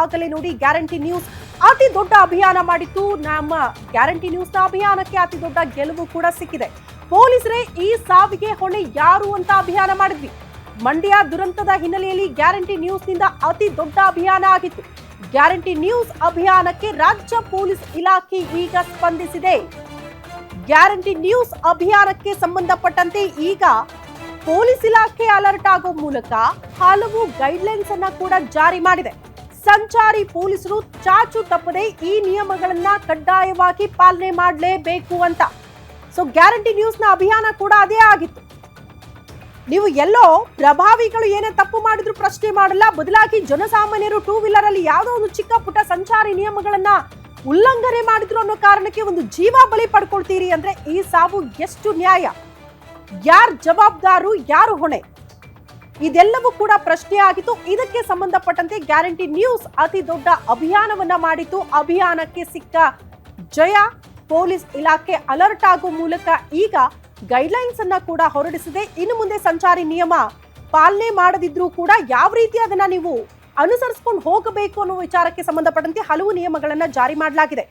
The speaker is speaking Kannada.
ಆಗಲೇ ನೋಡಿ ಗ್ಯಾರಂಟಿ ನ್ಯೂಸ್. ಅತಿ ದೊಡ್ಡ ಅಭಿಯಾನ ಮಾಡಿತ್ತು ನಮ್ಮ ಗ್ಯಾರಂಟಿ ನ್ಯೂಸ್ನ ಅಭಿಯಾನಕ್ಕೆ ಅತಿ ದೊಡ್ಡ ಗೆಲುವು ಕೂಡ ಸಿಕ್ಕಿದೆ. ಪೊಲೀಸರೇ ಈ ಸಾವಿಗೆ ಹೊಣೆ ಯಾರು ಅಂತ ಅಭಿಯಾನ ಮಾಡಿದ್ವಿ. ಮಂಡ್ಯ ದುರಂತದ ಹಿನ್ನೆಲೆಯಲ್ಲಿ ಗ್ಯಾರಂಟಿ ನ್ಯೂಸ್ನಿಂದ ಅತಿ ದೊಡ್ಡ ಅಭಿಯಾನ ಆಗಿತ್ತು. ಗ್ಯಾರಂಟಿ ನ್ಯೂಸ್ ಅಭಿಯಾನಕ್ಕೆ ರಾಜ್ಯ ಪೊಲೀಸ್ ಇಲಾಖೆ ಈಗ ಸ್ಪಂದಿಸಿದೆ. ಗ್ಯಾರಂಟಿ ನ್ಯೂಸ್ ಅಭಿಯಾನಕ್ಕೆ ಸಂಬಂಧಪಟ್ಟಂತೆ ಈಗ ಪೊಲೀಸ್ ಇಲಾಖೆ ಅಲರ್ಟ್ ಆಗೋ ಮೂಲಕ ಹಲವು ಗೈಡ್ಲೈನ್ಸ್ ಅನ್ನ ಕೂಡ ಜಾರಿ ಮಾಡಿದೆ. ಸಂಚಾರಿ ಪೊಲೀಸರು ಚಾಚು ತಪ್ಪದೆ ಈ ನಿಯಮಗಳನ್ನ ಕಡ್ಡಾಯವಾಗಿ ಪಾಲನೆ ಮಾಡಲೇಬೇಕು ಅಂತ. ಸೊ ಗ್ಯಾರಂಟಿ ನ್ಯೂಸ್ನ ಅಭಿಯಾನ ಕೂಡ ಅದೇ ಆಗಿತ್ತು. ನೀವು ಎಲ್ಲೋ ಪ್ರಭಾವಿಗಳು ಏನೇ ತಪ್ಪು ಮಾಡಿದ್ರು ಪ್ರಶ್ನೆ ಮಾಡಲ್ಲ. ಬದಲಾಗಿ ಜನಸಾಮಾನ್ಯರು ಟೂ ವೀಲರ್ ಅಲ್ಲಿ ಯಾವುದೋ ಒಂದು ಚಿಕ್ಕ ಪುಟ್ಟ ಸಂಚಾರಿ ನಿಯಮಗಳನ್ನ ಉಲ್ಲಂಘನೆ ಮಾಡಿದ್ರು ಅನ್ನೋ ಕಾರಣಕ್ಕೆ ಒಂದು ಜೀವ ಬಲಿ ಪಡ್ಕೊಳ್ತೀರಿ ಅಂದ್ರೆ ಈ ಸಾವು ಎಷ್ಟು ನ್ಯಾಯ? ಯಾರ್ ಜವಾಬ್ದಾರು, ಯಾರು ಹೊಣೆ? ಇದೆಲ್ಲವೂ ಕೂಡ ಪ್ರಶ್ನೆ ಆಗಿತ್ತು ಇದಕ್ಕೆ ಸಂಬಂಧಪಟ್ಟಂತೆ ಗ್ಯಾರಂಟಿ ನ್ಯೂಸ್ ಅತಿ ದೊಡ್ಡ ಅಭಿಯಾನವನ್ನ ಮಾಡಿತ್ತು. ಅಭಿಯಾನಕ್ಕೆ ಸಿಕ್ಕ ಜಯ ಪೊಲೀಸ್ ಇಲಾಖೆ ಅಲರ್ಟ್ ಆಗೋ ಮೂಲಕ ಈಗ ಗೈಡ್ಲೈನ್ಸ್ ಅನ್ನ ಕೂಡ ಹೊರಡಿಸಿದೆ. ಇನ್ನು ಮುಂದೆ ಸಂಚಾರಿ ನಿಯಮ ಪಾಲನೆ ಮಾಡದಿದ್ರೂ ಕೂಡ ಯಾವ ರೀತಿ ಅದನ್ನ ನೀವು ಅನುಸರಿಸಿಕೊಂಡು ಹೋಗಬೇಕು ಅನ್ನೋ ವಿಚಾರಕ್ಕೆ ಸಂಬಂಧಪಟ್ಟಂತೆ ಹಲವು ನಿಯಮಗಳನ್ನ ಜಾರಿ ಮಾಡಲಾಗಿದೆ.